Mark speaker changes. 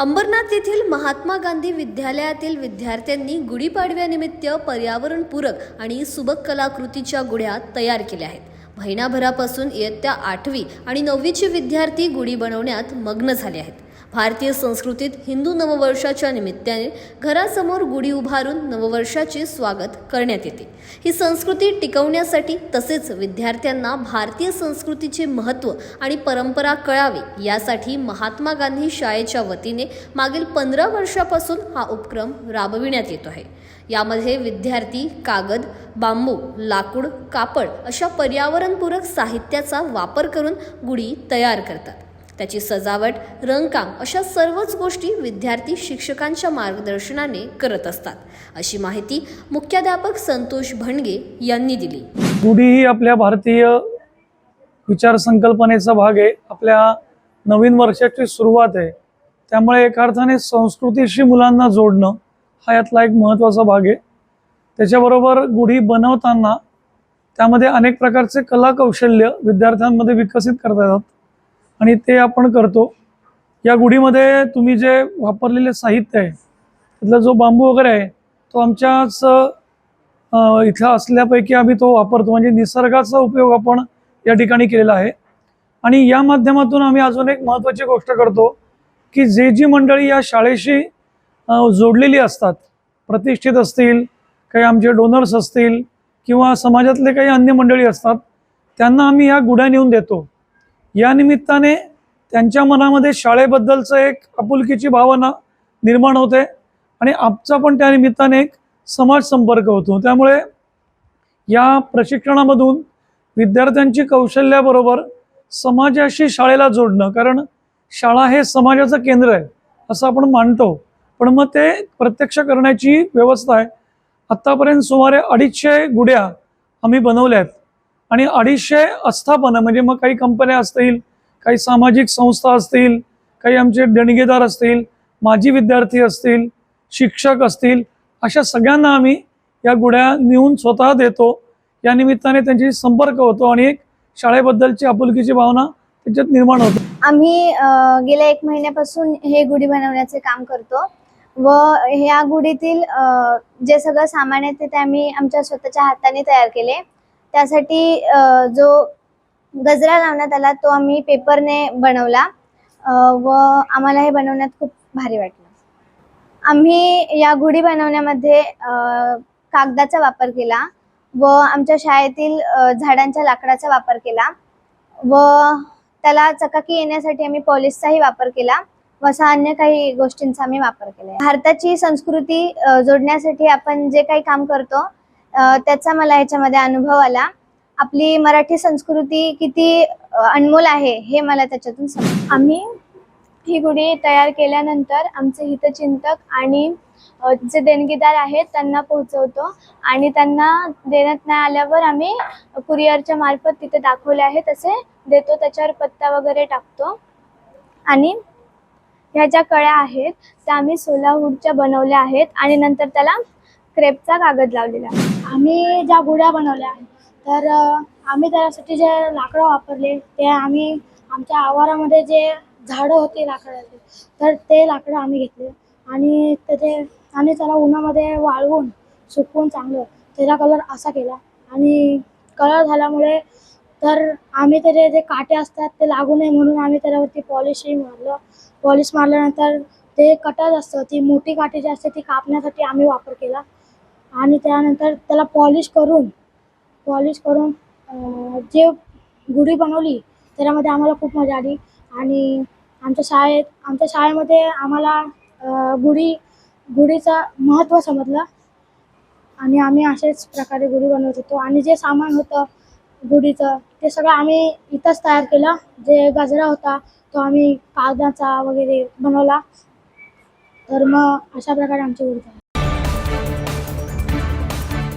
Speaker 1: अंबरनाथ येथील महात्मा गांधी विद्यालयातील विद्यार्थ्यांनी गुढीपाडव्यानिमित्त पर्यावरणपूरक आणि सुबक कलाकृतीच्या गुढ्या तयार केल्या आहेत. महिनाभरापासून इयत्ता आठवी आणि नववीचे विद्यार्थी गुढी बनवण्यात मग्न झाले आहेत. भारतीय संस्कृतीत हिंदू नववर्षाच्या निमित्ताने घरासमोर गुढी उभारून नववर्षाचे स्वागत करण्यात येते. ही संस्कृती टिकवण्यासाठी तसेच विद्यार्थ्यांना भारतीय संस्कृतीचे महत्त्व आणि परंपरा कळावी यासाठी महात्मा गांधी शाळेच्या वतीने मागील पंधरा वर्षापासून हा उपक्रम राबविण्यात येतो आहे. यामध्ये विद्यार्थी कागद बांबू लाकूड कापड अशा पर्यावरणपूरक साहित्याचा वापर करून गुढी तयार करतात. त्याची सजावट रंगकाम अशा सर्वच गोष्टी विद्यार्थी शिक्षकांच्या मार्गदर्शनाने करत असतात. अशी माहिती मुख्याध्यापक संतोष भणगे यांनी दिली.
Speaker 2: गुढी ही आपल्या भारतीय विचार संकल्पनेचा भाग आहे. आपल्या नवीन वर्षाची सुरुवात आहे. त्यामुळे एका अर्थाने संस्कृतीशी मुलांना जोडणं हा यातला एक महत्त्वाचा भाग आहे. त्याच्याबरोबर गुढी बनवताना त्यामध्ये अनेक प्रकारचे कलाकौशल्य विद्यार्थ्यांमध्ये विकसित करता येतात. आणि ते आपण करतो. या गुढीमध्ये तुम्ही जे वापरलेले साहित्य आहे त्यातला जो बांबू वगैरे आहे तो आमच्याच इथला इथं असल्यापैकी आम्ही तो वापरतो. म्हणजे निसर्गाचा उपयोग आपण या ठिकाणी केलेला आहे. आणि या माध्यमातून आम्ही अजून एक महत्त्वाची गोष्ट करतो की जे जी मंडळी या शाळेशी जोडलेली असतात प्रतिष्ठित असतील काही आमचे डोनर्स असतील किंवा समाजातले काही अन्य मंडळी असतात त्यांना आम्ही ह्या गुढ्या नेऊन देतो. या निमित्ताने त्यांच्या मनामध्ये शाळेबद्दलचं एक आपुलकीची भावना निर्माण होते आणि आमचा पण त्या निमित्ताने एक समाज संपर्क होतो. त्यामुळे या प्रशिक्षणामधून विद्यार्थ्यांची कौशल्याबरोबर समाजाशी शाळेला जोडणं कारण शाळा हे समाजाचं केंद्र आहे असं आपण मानतो. पण मग ते प्रत्यक्ष करण्याची व्यवस्था आहे. आत्तापर्यंत सुमारे अडीचशे गुड्या आम्ही बनवल्या आहेत. आणि अडीचशे आस्थापनं म्हणजे मग काही कंपन्या असतील काही सामाजिक संस्था असतील काही आमचे देणगेदार असतील माजी विद्यार्थी असतील शिक्षक असतील अशा सगळ्यांना आम्ही या गुड्या नेऊन स्वतः देतो. या निमित्ताने त्यांची संपर्क होतो आणि एक शाळेबद्दलची आपुलकीची भावना त्याच्यात निर्माण होते.
Speaker 3: आम्ही गेल्या एक महिन्यापासून हे गुढी बनवण्याचे काम करतो व ह्या गुढीतील जे सगळं सामान आहे ते ते आम्ही आमच्या स्वतःच्या हाताने तयार केले. त्यासाठी जो गजरा लावण्यात आला तो आम्ही पेपरने बनवला. व आम्हाला हे बनवण्यात खूप भारी वाटलं. आम्ही या गुढी बनवण्यामध्ये कागदाचा वापर केला व आमच्या शाळेतील झाडांच्या लाकडाचा वापर केला व त्याला चकाकी येण्यासाठी आम्ही पॉलिशचाही वापर केला व असा अन्य काही गोष्टींचा आम्ही वापर केला. भारताची संस्कृती जोडण्यासाठी आपण जे काही काम करतो त्याचा मला ह्याच्यामध्ये अनुभव आला. आपली मराठी संस्कृती किती अनमोल आहे हे मला त्याच्यातून सम आम्ही ही गुढी तयार केल्यानंतर आमचे हितचिंतक आणि जे देणगीदार आहेत त्यांना पोहोचवतो आणि त्यांना देण्यात नाही आल्यावर आम्ही कुरिअरच्या मार्फत तिथे दाखवले आहे तसे देतो त्याच्यावर पत्ता वगैरे टाकतो. आणि ह्या ज्या कळ्या आहेत त्या आम्ही सोलाहूडच्या बनवल्या आहेत आणि नंतर त्याला क्रेपचा कागद लावलेला.
Speaker 4: आम्ही ज्या गुड्या बनवल्या तर आम्ही त्यासाठी जे लाकडं वापरले ते आम्ही आमच्या आवारामध्ये जे झाडं होते लाकडाचे तर ते लाकडं आम्ही घेतले. आणि त्याचे आणि त्याला उन्हामध्ये वाळवून सुकवून चांगलं त्याचा कलर असा केला. आणि कलर झाल्यामुळे तर आम्ही त्याचे जे काटे असतात ते लागू नये म्हणून आम्ही त्याच्यावरती पॉलिशही मारलं. पॉलिश मारल्यानंतर ते कटर असतं ती मोठी काठी जी असते ती कापण्यासाठी आम्ही वापर केला. आणि त्यानंतर त्याला पॉलिश करून पॉलिश करून जे गुढी बनवली त्याच्यामध्ये आम्हाला खूप मजा आली. आणि आमच्या शाळेत आमच्या शाळेमध्ये आम्हाला गुढी गुढीचं महत्त्व समजलं. आणि आम्ही असेच प्रकारे गुढी बनवत होतो. आणि जे सामान होतं गुढीचं ते सगळं आम्ही इथंच तयार केलं. जे गजरा होता तो आम्ही कागदाचा वगैरे बनवला. तर मग अशा प्रकारे आमची गुढी तयार